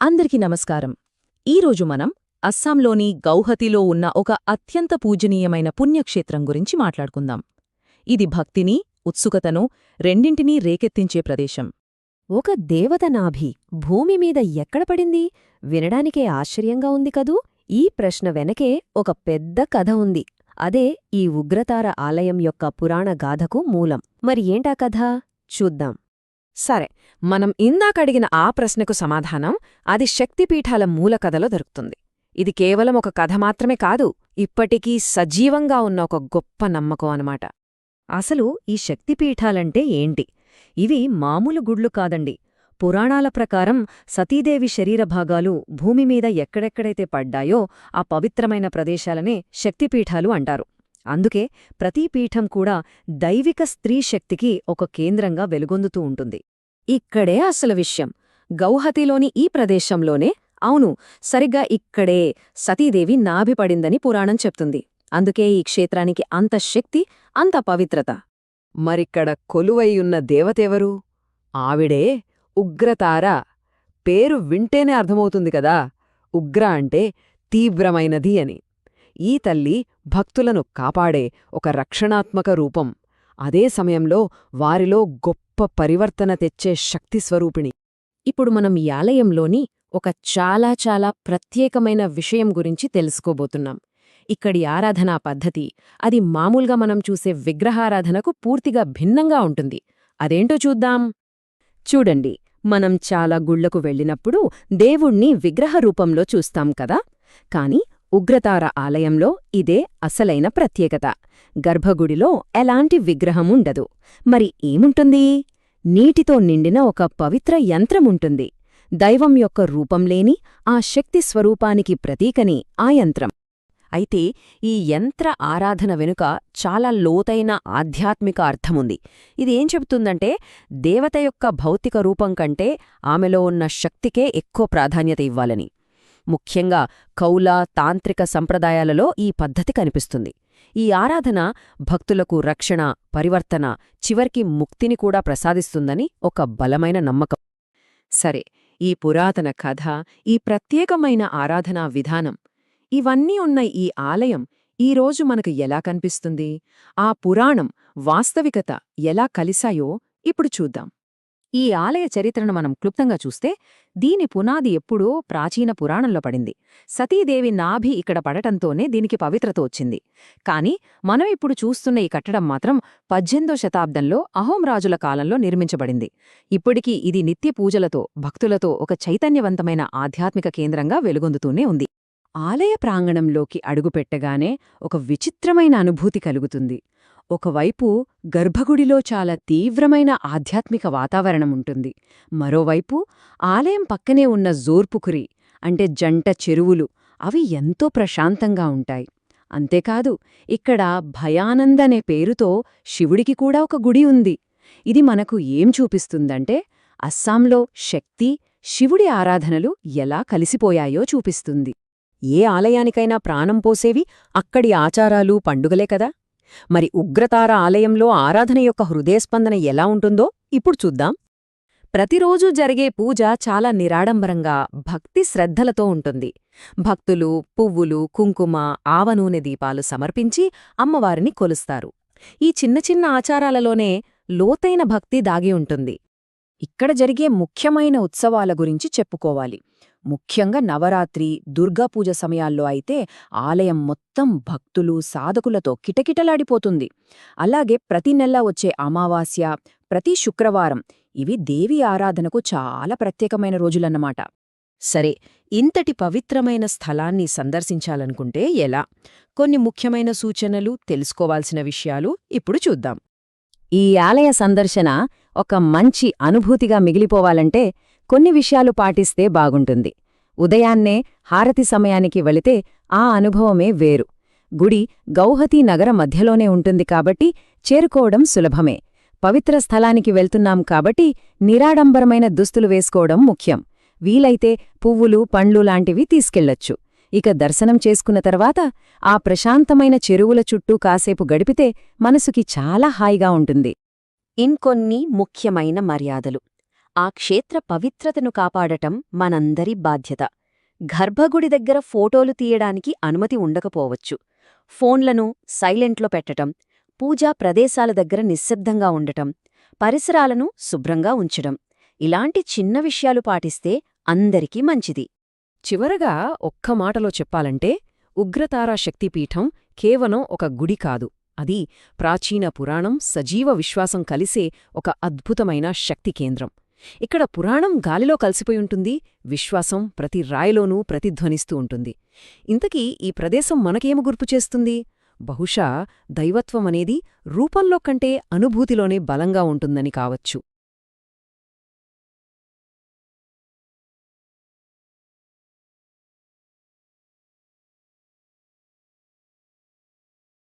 అందరికీ నమస్కారం. ఈరోజు మనం అస్సాంలోని గౌహతిలో ఉన్న ఒక అత్యంత పూజనీయమైన పుణ్యక్షేత్రం గురించి మాట్లాడుకుందాం. ఇది భక్తిని ఉత్సుకతను రెండింటినీ రేకెత్తించే ప్రదేశం. ఒక దేవత నాభి భూమి మీద ఎక్కడ పడింది? వినడానికే ఆశ్చర్యంగా ఉంది కదూ? ఈ ప్రశ్న వెనకే ఒక పెద్ద కథ ఉంది. అదే ఈ ఉగ్రతార ఆలయం యొక్క పురాణ గాథకు మూలం. మరి ఏంటా కథ? చూద్దాం. సరే మనం ఇందాకడిగిన ఆ ప్రశ్నకు సమాధానం అది శక్తిపీఠాల మూల కథలో దొరుకుతుంది. ఇది కేవలం ఒక కథ మాత్రమే కాదు ఇప్పటికీ సజీవంగా ఉన్న ఒక గొప్ప నమ్మకం అనమాట అసలు ఈ శక్తిపీఠాలంటే ఏంటి? ఇవి మామూలు గుడ్లు కాదండి. పురాణాల ప్రకారం సతీదేవి శరీర భాగాలు భూమి మీద ఎక్కడెక్కడైతే పడ్డాయో ఆ పవిత్రమైన ప్రదేశాలనే శక్తిపీఠాలు అంటారు. అందుకే ప్రతి పీఠం కూడా దైవిక స్త్రీ శక్తికి ఒక కేంద్రంగా వెలుగొందుతూ ఉంటుంది. ఇక్కడే అసలు విషయం. గౌహతిలోని ఈ ప్రదేశంలోనే అవును సరిగ్గా ఇక్కడే సతీదేవి నాభిపడిందని పురాణం చెప్తుంది. అందుకే ఈ క్షేత్రానికి అంత శక్తి అంత పవిత్రత. మరిక్కడ కొలువైయున్న దేవతెవరు? ఆవిడే ఉగ్రతార. పేరు వింటేనే అర్థమవుతుంది కదా. ఉగ్ర అంటే తీవ్రమైనది అని. ఈ తల్లి భక్తులను కాపాడే ఒక రక్షణాత్మక రూపం. అదే సమయంలో వారిలో గొప్ప పరివర్తన తెచ్చే శక్తి స్వరూపిణి. ఇప్పుడు మనం ఈ ఆలయంలోని ఒక చాలా చాలా ప్రత్యేకమైన విషయం గురించి తెలుసుకోబోతున్నాం. ఇక్కడి ఆరాధనా పద్ధతి అది మామూలుగా మనం చూసే విగ్రహారాధనకు పూర్తిగా భిన్నంగా ఉంటుంది. అదేంటో చూద్దాం. చూడండి మనం చాలా గుళ్ళకు వెళ్ళినప్పుడు దేవుణ్ణి విగ్రహ రూపంలో చూస్తాం కదా? కాని ఉగ్రతార ఆలయంలో ఇదే అసలైన ప్రత్యేకత. గర్భగుడిలో ఎలాంటి విగ్రహముండదు మరి ఏముంటుంది? నీటితో నిండిన ఒక పవిత్ర యంత్రముంటుంది. దైవం యొక్క రూపంలేని ఆ శక్తి స్వరూపానికి ప్రతీకని ఆ యంత్రం. అయితే ఈ యంత్ర ఆరాధన వెనుక చాలా లోతైన ఆధ్యాత్మిక అర్థముంది. ఇది ఏం చెబుతుందంటే దేవత యొక్క భౌతిక రూపం కంటే ఆమెలో ఉన్న శక్తికే ఎక్కువ ప్రాధాన్యత ఇవ్వాలని. ముఖ్యంగా కౌల తాంత్రిక సంప్రదాయాలలో ఈ పద్ధతి కనిపిస్తుంది. ఈ ఆరాధన భక్తులకు రక్షణ పరివర్తన చివర్కి ముక్తిని కూడా ప్రసాదిస్తుందని ఒక బలమైన నమ్మకం. సరే ఈ పురాతన కథ ఈ ప్రత్యేకమైన ఆరాధనా విధానం ఇవన్నీ ఉన్న ఈ ఆలయం ఈరోజు మనకు ఎలా కనిపిస్తుంది? ఆ పురాణం వాస్తవికత ఎలా కలిశాయో ఇప్పుడు చూద్దాం. ఈ ఆలయ చరిత్రను మనం క్లుప్తంగా చూస్తే దీని పునాది ఎప్పుడో ప్రాచీన పురాణంలో పడింది. సతీదేవి నాభి ఇక్కడ పడటంతోనే దీనికి పవిత్రత వచ్చింది. కాని మనం ఇప్పుడు చూస్తున్న ఈ కట్టడం మాత్రం పద్దెనిమిదో శతాబ్దంలో అహోం రాజుల కాలంలో నిర్మించబడింది. ఇప్పటికీ ఇది నిత్య పూజలతో భక్తులతో ఒక చైతన్యవంతమైన ఆధ్యాత్మిక కేంద్రంగా వెలుగొందుతూనే ఉంది. ఆలయ ప్రాంగణంలోకి అడుగుపెట్టగానే ఒక విచిత్రమైన అనుభూతి కలుగుతుంది. ఒకవైపు గర్భగుడిలో చాలా తీవ్రమైన ఆధ్యాత్మిక వాతావరణం ఉంటుంది మరోవైపు ఆలయం పక్కనే ఉన్న జోర్పుకురి అంటే జంట చెరువులు అవి ఎంతో ప్రశాంతంగా ఉంటాయి. అంతేకాదు ఇక్కడ భయానందనే పేరుతో శివుడికి కూడా ఒక గుడి ఉంది. ఇది మనకు ఏం చూపిస్తుందంటే అస్సాంలో శక్తి శివుడి ఆరాధనలు ఎలా కలిసిపోయాయో చూపిస్తుంది. ఏ ఆలయానికైనా ప్రాణం పోసేవి అక్కడి ఆచారాలు పండుగలే కదా? మరి ఉగ్రతార ఆలయంలో ఆరాధన యొక్క హృదయస్పందన ఎలా ఉంటుందో ఇప్పుడు చూద్దాం. ప్రతిరోజూ జరిగే పూజ చాలా నిరాడంబరంగా భక్తి శ్రద్ధలతో ఉంటుంది. భక్తులు పువ్వులు కుంకుమ ఆవనూనె దీపాలు సమర్పించి అమ్మవారిని కొలుస్తారు. ఈ చిన్న చిన్న ఆచారాలలోనే లోతైన భక్తి దాగి ఉంటుంది. ఇక్కడ జరిగే ముఖ్యమైన ఉత్సవాల గురించి చెప్పుకోవాలి. ముఖ్యంగా నవరాత్రి దుర్గాపూజ సమయాల్లో అయితే ఆలయం మొత్తం భక్తులు సాధకులతో కిటకిటలాడిపోతుంది. అలాగే ప్రతి నెల వచ్చే అమావాస్య ప్రతి శుక్రవారం ఇవి దేవి ఆరాధనకు చాలా ప్రత్యేకమైన రోజులన్నమాట. సరే ఇంతటి పవిత్రమైన స్థలాన్ని సందర్శించాలనుకుంటే ఎలా? కొన్ని ముఖ్యమైన సూచనలు తెలుసుకోవాల్సిన విషయాలు ఇప్పుడు చూద్దాం. ఈ ఆలయ సందర్శన ఒక మంచి అనుభూతిగా మిగిలిపోవాలంటే కొన్ని విషయాలు పాటిస్తే బాగుంటుంది. ఉదయాన్నే హారతి సమయానికి వెళితే ఆ అనుభవమే వేరు. గుడి గౌహతీ నగర మధ్యలోనే ఉంటుంది కాబట్టి చేరుకోవడం సులభమే. పవిత్ర స్థలానికి వెళ్తున్నాం కాబట్టి నిరాడంబరమైన దుస్తులు వేసుకోవడం ముఖ్యం. వీలైతే పువ్వులు పండ్లు లాంటివి తీసుకెళ్ళొచ్చు. ఇక దర్శనం చేసుకున్న తర్వాత ఆ ప్రశాంతమైన చెరువుల చుట్టూ కాసేపు గడిపితే మనసుకి చాలా హాయిగా ఉంటుంది. ఇంకొన్ని ముఖ్యమైన మర్యాదలు. ఆ క్షేత్ర పవిత్రతను కాపాడటం మనందరి బాధ్యత. గర్భగుడి దగ్గర ఫోటోలు తీయడానికి అనుమతి ఉండకపోవచ్చు. ఫోన్లను సైలెంట్లో పెట్టటం పూజా ప్రదేశాల దగ్గర నిశ్శబ్దంగా ఉండటం పరిసరాలను శుభ్రంగా ఉంచడం ఇలాంటి చిన్న విషయాలు పాటిస్తే అందరికీ మంచిది. చివరగా ఒక్క మాటలో చెప్పాలంటే ఉగ్రతారా శక్తిపీఠం కేవలం ఒక గుడి కాదు. అది ప్రాచీన పురాణం సజీవ విశ్వాసం కలిసే ఒక అద్భుతమైన శక్తి కేంద్రం. ఇక్కడ పురాణం గాలిలో కలిసిపోయి ఉంటుంది విశ్వాసం ప్రతి రాయిలోనూ ప్రతిధ్వనిస్తూ ఉంటుంది. ఇంతకీ ఈ ప్రదేశం మనకేమి గుర్తుచేస్తుంది బహుశా దైవత్వమనేది రూపంలో కంటే అనుభూతిలోనే బలంగా ఉంటుందని కావచ్చు.